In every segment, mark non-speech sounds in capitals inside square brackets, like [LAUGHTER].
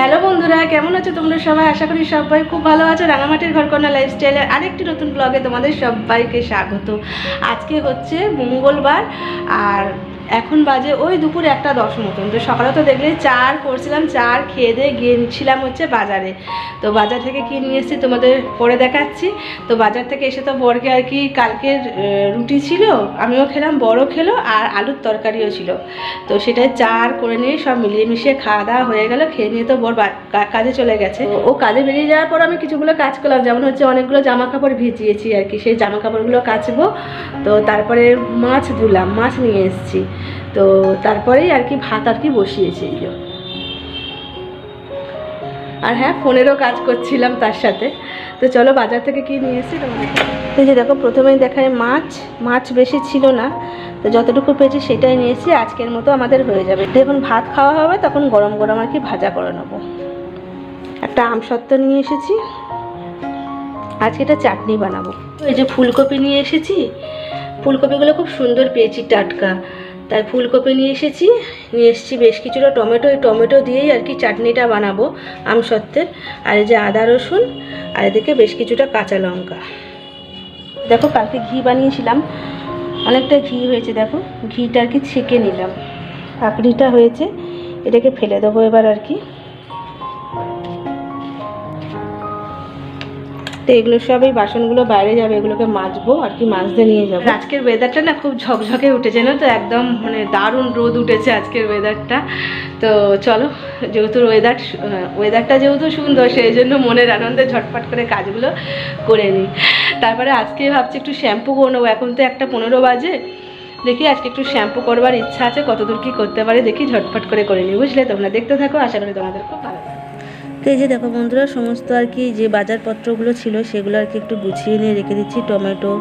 Hello বন্ধুরা, কেমন আছো তোমরা সবাই? আশা করি সবাই খুব ভালো আছো। রাঙামাটির ঘরকন্যা লাইফস্টাইলের আরেকটি নতুন ব্লগে তোমাদের সবাইকে স্বাগত। আজকে হচ্ছে মঙ্গলবার, আর এখন বাজে ওই দুপুর একটা দশ মতন। তো সকালে তো দেখলে চার করছিলাম, চার খেয়ে দিয়ে গিয়েছিলাম হচ্ছে বাজারে। তো বাজার থেকে কি নিয়ে এসেছি তোমাদের পরে দেখাচ্ছি। তো বাজার থেকে এসে তো বরকে আর কি কালকের রুটি ছিল, আমিও খেলাম বড় খেলো আর আলুর তরকারিও ছিল। তো সেটাই চার করে নিয়ে সব মিলিয়ে মিশিয়ে খাওয়া দাওয়া হয়ে গেল, খেয়ে নিয়ে তো বর কাজে চলে গেছে। ও কাজে বেরিয়ে যাওয়ার পর আমি কিছুগুলো কাজ করলাম, যেমন হচ্ছে অনেকগুলো জামা কাপড় ভিজিয়েছি আর কি, সেই জামা কাপড়গুলো কাচবো। তো তারপরে মাছ ধুলাম, মাছ নিয়ে এসেছি। তো তারপরেই আর কি ভাত আর কি বসিয়েছি এই। আর হ্যাঁ ফোনেরও কাজ করছিলাম তার সাথে। তো চলো বাজার থেকে কি নিয়ে এসেছি এই যে দেখো, প্রথমেই দেখায় মাছ। মাছ বেশি ছিল না, তো যতটুকু পেয়েছি সেটাই নিয়ে এসেছি আজকের মতো আমাদের হয়ে যাবে। যখন ভাত খাওয়া হবে, তখন গরম গরম আর কি ভাজা করে নেব। একটা আমসত্ত্ব নিয়ে এসেছি। আজকে এটা চাটনি বানাবো। এই যে ফুলকপি নিয়ে এসেছি। ফুলকপিগুলো খুব সুন্দর পেয়েছি টাটকা। তাই ফুলকপি নিয়ে এসেছি। নিয়ে এসেছি বেশ কিছুটা টমেটো। এই টমেটো দিয়েই আর কি চাটনিটা বানাবো আমসত্ত্বের আর এই যে আদা, রসুন আর এদিকে বেশ কিছুটা কাঁচা লঙ্কা। দেখো কালকে ঘি বানিয়েছিলাম। অনেকটা ঘি হয়েছে, দেখো। ঘিটা আর কি ছেঁকে নিলাম। কাকড়িটা হয়েছে। এটাকে ফেলে দেবো এবার আর কি। তো এগুলো সব এই বাসনগুলো বাইরে যাবে, এগুলোকে মাজবো আর কি মাজতে নিয়ে যাব। আজকের ওয়েদারটা না খুব ঝকঝকে উঠেছে না তো? একদম মানে দারুণ রোদ উঠেছে আজকের ওয়েদারটা তো চলো, যেহেতু ওয়েদার ওয়েদারটা যেহেতু সুন্দর, সেই জন্য মনের আনন্দে ঝটপট করে কাজগুলো করে নিই। তারপরে আজকে ভাবছি একটু শ্যাম্পু করে নেব। এখন তো একটা পনেরো বাজে। দেখি আজকে একটু শ্যাম্পু করবার ইচ্ছা আছে, কতদূর কি করতে পারে, দেখি ঝটপট করে করে নিই। বুঝলে? তোমরা দেখতে থাকো, আশা করি তোমাদের খুব ভালো তো এই যে দেখো বন্ধুরা, সমস্ত আর কি যে বাজারপত্রগুলো ছিল সেগুলো আর কি একটু গুছিয়ে নিয়ে রেখে দিচ্ছি। টমেটো,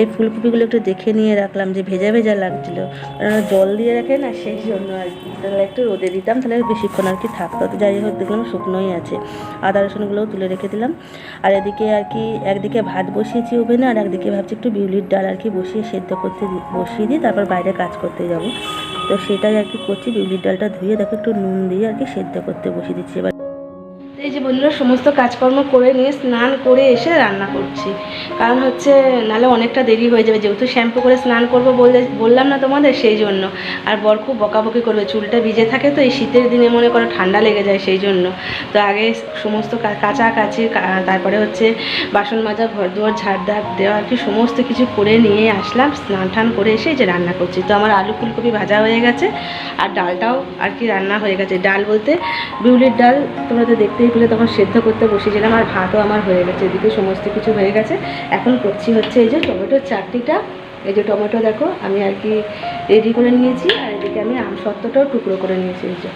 এই ফুলকপিগুলো একটু দেখে নিয়ে রাখলাম যে ভেজা ভেজা লাগছিল। কারণ জল দিয়ে রাখে না, সেই জন্য আর কি। তাহলে একটু রোদে দিতাম, তাহলে বেশিক্ষণ আর কি থাকতো। তো যাই হোক, দেখলাম শুকনোই আছে। আদা রসুনগুলোও তুলে রেখে দিলাম। আর এদিকে আর কি, একদিকে ভাত বসিয়েছি ওভেনে, আর একদিকে ভাবছি একটু বিউলির ডাল আর কি বসিয়ে সেদ্ধ করতে বসিয়ে দিই তারপর বাইরে কাজ করতে যাব। তো সেটাই আর কি করছি, বিউলির ডালটা ধুয়ে দেখো একটু নুন দিয়ে আর কি সেদ্ধ করতে বসিয়ে দিচ্ছি। এবার এই যে বন্ধুরা, সমস্ত কাজকর্ম করে নিয়ে স্নান করে এসে রান্না করছি। কারণ হচ্ছে, নাহলে অনেকটা দেরি হয়ে যাবে। যেহেতু শ্যাম্পু করে স্নান করব বলে বললাম না তোমাদের, সেই জন্য। আর বর খুব বকাবকি করবে, চুলটা ভিজে থাকে তো, এই শীতের দিনে মনে করো ঠান্ডা লেগে যায় সেই জন্য। তো আগে সমস্ত কা- কাচাকাচি, কা- তারপরে হচ্ছে বাসন মাজা, ঘর দুয়ার, ঝাড় দাগ দেওয়া, আর কি সমস্ত কিছু করে নিয়ে আসলাম। স্নান টান করে এসে যে রান্না করছি। তো আমার আলু ফুলকপি ভাজা হয়ে গেছে, আর ডালটাও আর কি রান্না হয়ে গেছে। ডাল বলতে বিউলির ডাল, তোমরা তো দেখতেই পেলে তখন সেদ্ধ করতে বসেছিলাম আর ভাতও আমার হয়ে গেছে, এদিকে সমস্ত কিছু হয়ে গেছে। এখন করছি হচ্ছে এই যে টমেটোর চাটনিটা। এই যে টমেটো দেখো, আমি আর কি রেডি করে নিয়েছি, আর এদিকে আমি আম সত্ত্বটাও টুকরো করে নিয়েছি এই যে।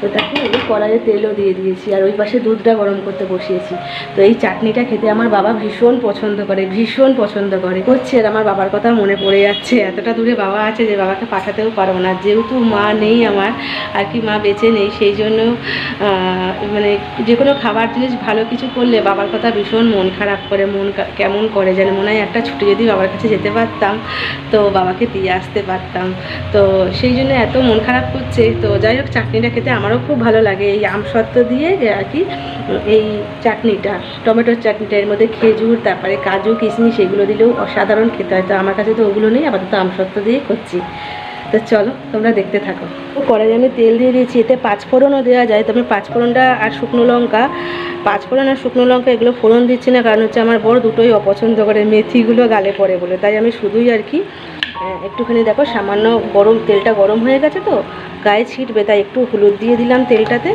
তো দেখো এই কড়াইয়ে তেলও দিয়ে দিয়েছি আর ওই পাশে দুধটা গরম করতে বসিয়েছি। তো এই চাটনিটা খেতে আমার বাবা ভীষণ পছন্দ করে, ভীষণ পছন্দ করে। করছে আমার বাবার কথা মনে পড়ে যাচ্ছে। এতটা দূরে বাবা আছে যে বাবাকে পাঠাতেও পারব না। যেহেতু মা নেই আমার, আর কি মা বেঁচে নেই, সেই জন্য মানে যে কোনো খাবার জিনিস ভালো কিছু করলে বাবার কথা ভীষণ মন খারাপ করে, মন কেমন করে যেন মনে হয় একটা ছুটি যদি বাবার কাছে যেতে পারতাম, তো বাবাকে দিয়ে আসতে পারতাম। তো সেই জন্য এত মন খারাপ করছে। তো যাই হোক, চাটনিটা খেতে আমারও খুব ভালো লাগে এই আমসত্ত্ব দিয়ে যে আর কি, এই চাটনিটা, টমেটোর চাটনিটা, এর মধ্যে খেজুর, তারপরে কাজু, কিশমিশ, এগুলো দিলেও অসাধারণ খেতে হয়। তো আমার কাছে তো ওগুলো নেই, আপাতত আমসত্ত্ব দিয়েই করছি। তো চলো, তোমরা দেখতে থাকো। কড়াই আমি তেল দিয়ে দিয়েছি, এতে পাঁচফোড়নও দেওয়া যায় তো আমি পাঁচফোড়নটা আর শুকনো লঙ্কা, পাঁচফোড়ন আর শুকনো লঙ্কা এগুলো ফোড়ন দিচ্ছি না, কারণ হচ্ছে আমার বড় দুটোই অপছন্দ করে, মেথিগুলো গালে পড়ে বলে। তাই আমি শুধুই আর কি একটুখানি দেখো, সামান্য গরম, তেলটা গরম হয়ে গেছে তো গায়ে ছিটবে তাই একটু হলুদ দিয়ে দিলাম তেলটাতে।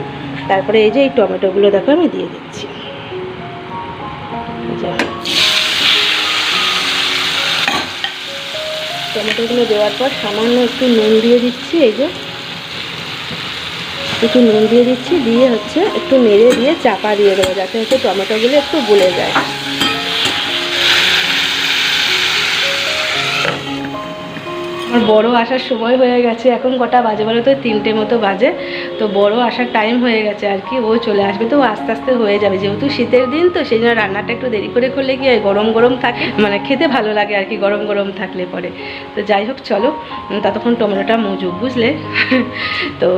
তারপরে এই যে এই টমেটোগুলো দেখো আমি দিয়ে দিচ্ছি। টমেটোগুলো দেওয়ার পর সামান্য একটু নুন দিয়ে দিচ্ছি, এই যে। একটু নুন দিয়ে দিচ্ছি, দিয়ে হচ্ছে একটু নেড়ে দিয়ে চাপা দিয়ে দেবো, যাতে হচ্ছে টমেটোগুলো একটু গলে যায়। আমার বড় আসার সময় হয়ে গেছে, এখন কটা বাজে বলো তো? তিনটে মতো বাজে। তো বড় আসার টাইম হয়ে গেছে আর কি, ও চলে আসবে। তো আস্তে আস্তে হয়ে যাবে। যেহেতু শীতের দিন, তো সেই জন্য রান্নাটা একটু দেরি করে করলে কি হয়, গরম গরম থাকে মানে খেতে ভালো লাগে আর কি, গরম গরম থাকলে পরে। তো যাই হোক, চলো ততক্ষণ টমেটোটা মজুক, বুঝলে? [LAUGHS] তো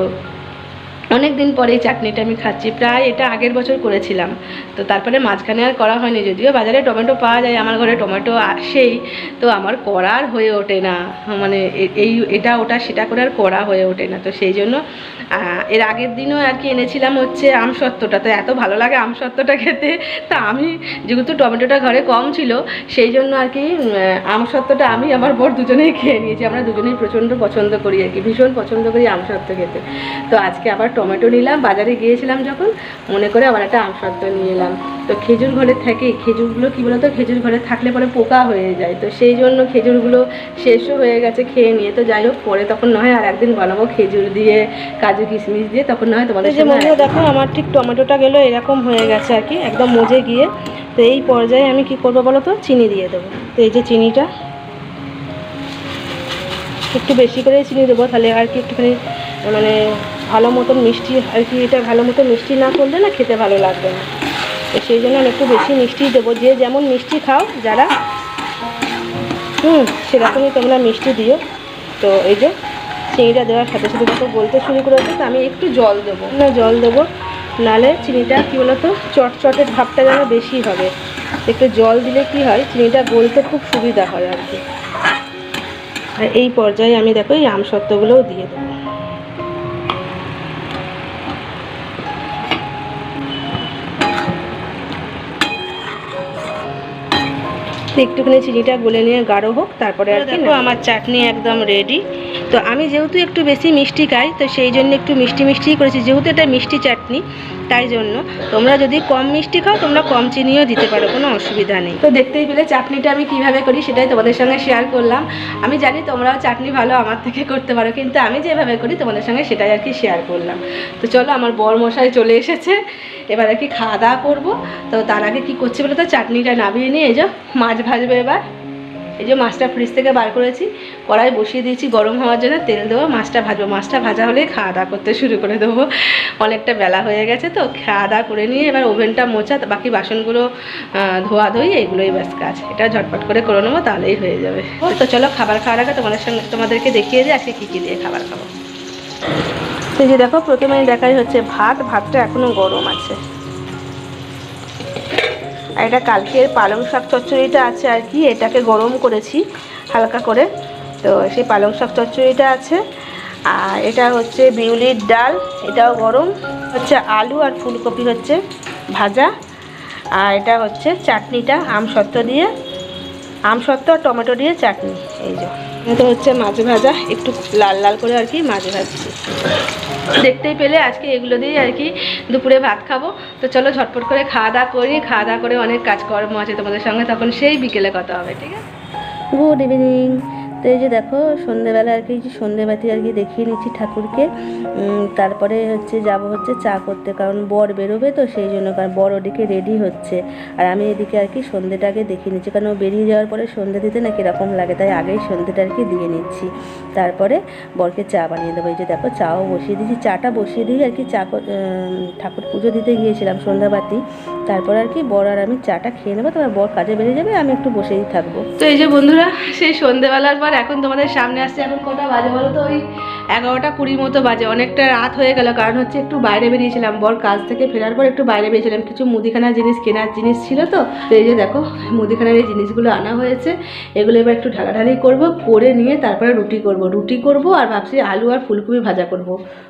অনেক দিন পরে এই চাটনিটা আমি খাচ্ছি। প্রায় এটা আগের বছর করেছিলাম। তো তারপরে মাঝখানে আর করা হয়নি, যদিও বাজারে টমেটো পাওয়া যায়, আমার ঘরে টমেটো আসেই। তো আমার করার হয়ে ওঠে না। মানে এই, এটা, ওটা, সেটা করে আর করা হয়ে ওঠে না। তো সেই জন্য এর আগের দিনও আর কি এনেছিলাম হচ্ছে আমসত্ত্বটা তো এত ভালো লাগে আমসত্ত্বটা খেতে। তা আমি, যেহেতু টমেটোটা ঘরে কম ছিল, সেই জন্য আর কি আমসত্ত্বটা আমি আমার বর দুজনেই খেয়ে নিয়েছি। আমরা দুজনেই প্রচণ্ড পছন্দ করি আর কি, ভীষণ পছন্দ করি আমসত্ত্ব খেতে। তো আজকে আবার টমেটো নিলাম বাজারে গিয়েছিলাম যখন মনে করে আবার একটা আমসত্ত্ব নিয়ে এলাম। তো খেজুর ঘরে থাকে খেজুরগুলো কী বলতো খেজুর ঘরে থাকলে পরে পোকা হয়ে যায়। তো সেই জন্য খেজুরগুলো শেষও হয়ে গেছে খেয়ে নিয়ে। তো যাই হোক পরে তখন নয় আর একদিন বানাবো খেজুর দিয়ে কাজু কিশমিশ দিয়ে তখন নয় তোমাদের যে বন্ধুরা দেখো আমার ঠিক টমেটোটা গেলো এরকম হয়ে গেছে আর কি একদম মজে গিয়ে। তো এই পর্যায়ে আমি কি করব বলো তো চিনি দিয়ে দেবো। তো এই যে চিনিটা একটু বেশি করে চিনি দেবো তাহলে আর কি একটুখানি মানে ভালো মতন মিষ্টি, আর কি এটা ভালো মতো মিষ্টি না করলে না খেতে ভালো লাগবে না। তো সেই জন্য আমি একটু বেশি মিষ্টি দেবো। যে যেমন মিষ্টি খাও, যারা, হুম, সেরকমই তোমরা মিষ্টি দিও। তো এই যে চিনিটা দেওয়ার সাথে সাথে যখন বলতে শুরু করেছে তো আমি একটু জল দেবো। না, জল দেবো। নালে চিনিটা কী বলতো চটচটের ভাবটা যেন বেশি হবে। একটু জল দিলে কি হয়, চিনিটা গলতে খুব সুবিধা হয় আর কি। আর এই পর্যায়ে আমি দেখো এই আমসত্ত্বগুলোও দিয়ে দেবো। একটুখানি চিনিটা গলে নিয়ে গাঢ় হোক তারপরে আর দেখো আমার চাটনি একদম রেডি তো আমি যেহেতু একটু বেশি মিষ্টি খাই, তো সেই জন্য একটু মিষ্টি মিষ্টিই করেছি। যেহেতু এটা মিষ্টি চাটনি, তাই জন্য তোমরা যদি কম মিষ্টি খাও, তোমরা কম চিনিও দিতে পারো, কোনো অসুবিধা নেই। তো দেখতেই পেলে চাটনিটা আমি কীভাবে করি সেটাই তোমাদের সঙ্গে শেয়ার করলাম। আমি জানি তোমরাও চাটনি ভালো আমার থেকে করতে পারো, কিন্তু আমি যেভাবে করি তোমাদের সঙ্গে সেটাই আর কি শেয়ার করলাম। তো চলো আমার বর মশাই চলে এসেছে, এবার আর কি খাওয়া দাওয়া করব। তো তার আগে কি করছে বলে তো, চাটনিটা নামিয়ে নিয়ে এই যে মাছ ভাজবে এবার। এই যে মাছটা ফ্রিজ থেকে বার করেছি কড়াই বসিয়ে দিয়েছি গরম হওয়ার জন্য তেল দেবো মাছটা ভাজবো। মাছটা ভাজা হলেই খাওয়া দাওয়া করতে শুরু করে দেবো। অনেকটা বেলা হয়ে গেছে তো খাওয়া দাওয়া করে নিয়ে এবার ওভেনটা মোছা বাকি বাসনগুলো ধোয়া ধুই এইগুলোই ব্যাস কাজ। এটা ঝটপট করে করে নেব তাহলেই হয়ে যাবে। তো চলো খাবার খাওয়ার আগে তোমাদের সঙ্গে তোমাদেরকে দেখিয়ে দিই আজকে কী কী দিয়ে খাবার খাব। তো এই যে দেখো প্রথমে দেখাই হচ্ছে ভাত। ভাতটা এখনও গরম আছে। আর এটা কালকের পালং শাক চচ্চড়িটা আছে আর কি, এটাকে গরম করেছি হালকা করে। তো সেই পালং শাক চচ্চড়িটা আছে। আর এটা হচ্ছে বিউলির ডাল, এটাও গরম। হচ্ছে আলু আর ফুলকপি হচ্ছে ভাজা। আর এটা হচ্ছে চাটনিটা আমসত্ত্ব দিয়ে। আমসত্ত্ব আর টমেটো দিয়ে চাটনি, এই যে। এটা হচ্ছে মাছ ভাজা, একটু লাল লাল করে আর কি মাছ ভাজছি। দেখতেই পেলে আজকে এগুলো দিয়েই আর কি দুপুরে ভাত খাব। তো চলো ঝটপট করে খাওয়া দাওয়া করি, খাওয়া দাওয়া করে অনেক কাজকর্ম আছে তোমাদের সঙ্গে, তখন সেই বিকেলে কথা হবে, ঠিক আছে? গুড ইভিনিং তো এই যে দেখো সন্ধেবেলা আর কি সন্ধেবাতি আর কি দেখিয়ে নিচ্ছি ঠাকুরকে। তারপরে হচ্ছে যাব হচ্ছে চা করতে, কারণ বর বেরোবে তো সেই জন্য, কারণ বর ওদিকে রেডি হচ্ছে। আর আমি এদিকে আর কি সন্ধেটাকে দেখিয়ে নিচ্ছি, কারণ ও বেরিয়ে যাওয়ার পরে সন্ধে দিতে না কীরকম লাগে, তাই আগেই সন্ধেটা আর কি দিয়ে নিচ্ছি। তারপরে বরকে চা বানিয়ে দেবো, এই যে দেখো চাও বসিয়ে দিয়েছি, চাটা বসিয়ে দিয়ে আর কি চা কর- ঠাকুর পুজো দিতে গিয়েছিলাম সন্ধ্যাবাতি। তারপর আর কি বর আর আমি চাটা খেয়ে নেব, তারপর বর কাজে বেরিয়ে যাবে, আমি একটু বসেই থাকব। তো এই যে বন্ধুরা, সেই সন্ধেবেলার পর এখন তোমাদের সামনে আসছে, এখন কটা বাজে বলো তো? ওই এগারোটা কুড়ির মতো বাজে, অনেকটা রাত হয়ে গেল। কারণ হচ্ছে একটু বাইরে বেরিয়েছিলাম, বর কাজ থেকে ফেরার পর একটু বাইরে বেরিয়েছিলাম। কিছু মুদিখানার জিনিস কেনার জিনিস ছিল তো এই যে দেখো, মুদিখানার এই জিনিসগুলো আনা হয়েছে। এগুলো এবার একটু ঢালাঢালি করব, করে নিয়ে তারপরে রুটি করব। রুটি করব আর ভাবছি আলু আর ফুলকপি ভাজা করব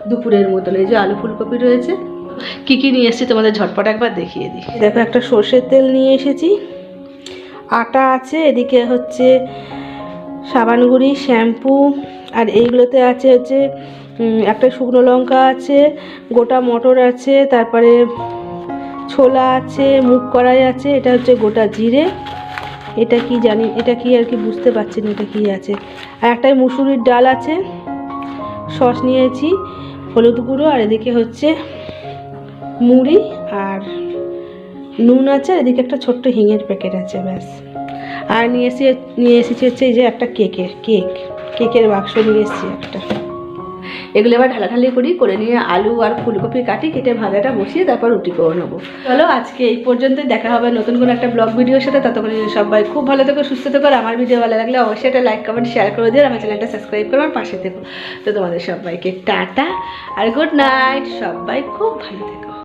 দুপুরের মতন। এই যে আলু ফুলকপি রয়েছে। কী কী নিয়ে এসেছি তোমাদের ঝটপট একবার দেখিয়ে দিই। দেখো একটা সর্ষের তেল নিয়ে এসেছি। আটা আছে, এদিকে হচ্ছে সাবান গুঁড়ি শ্যাম্পু, আর এইগুলোতে আছে হচ্ছে একটা শুকনো লঙ্কা আছে, গোটা মটর আছে, তারপরে ছোলা আছে, মুগ কড়াই আছে, এটা হচ্ছে গোটা জিরে। এটা কি জানি, এটা কি আর কি বুঝতে পারছি না, এটা কি আছে। আর একটাই মুসুরির ডাল আছে, সস নিয়েছি, হলুদ গুঁড়ো, আর এদিকে হচ্ছে মুড়ি, আর নুন আছে এদিকে একটা ছোট্ট হিঙের প্যাকেট আছে, ব্যাস। আর নিয়ে এসে নিয়ে এসেছি হচ্ছে এই যে একটা কেকের কেক কেকের বাক্স নিয়ে এসেছি একটা। এগুলো এবার ঢালাঢালি করি করে নিয়ে আলু আর ফুলকপি কাটি কেটে ভাজাটা বসিয়ে তারপর রুটি করে নেব। চলো আজকে এই পর্যন্ত দেখা হবে নতুন কোনো একটা ব্লগ ভিডিওর সাথে। ততক্ষণ সবাই খুব ভালো থেকো সুস্থ থেকো আর আমার ভিডিও ভালো লাগলে অবশ্যই একটা লাইক কমেন্ট শেয়ার করে দিও আর আমার চ্যানেলটা সাবস্ক্রাইব করো আর পাশে থেকো। তো তোমাদের সবাইকে টাটা আর গুড নাইট সবাই খুব ভালো থেকো।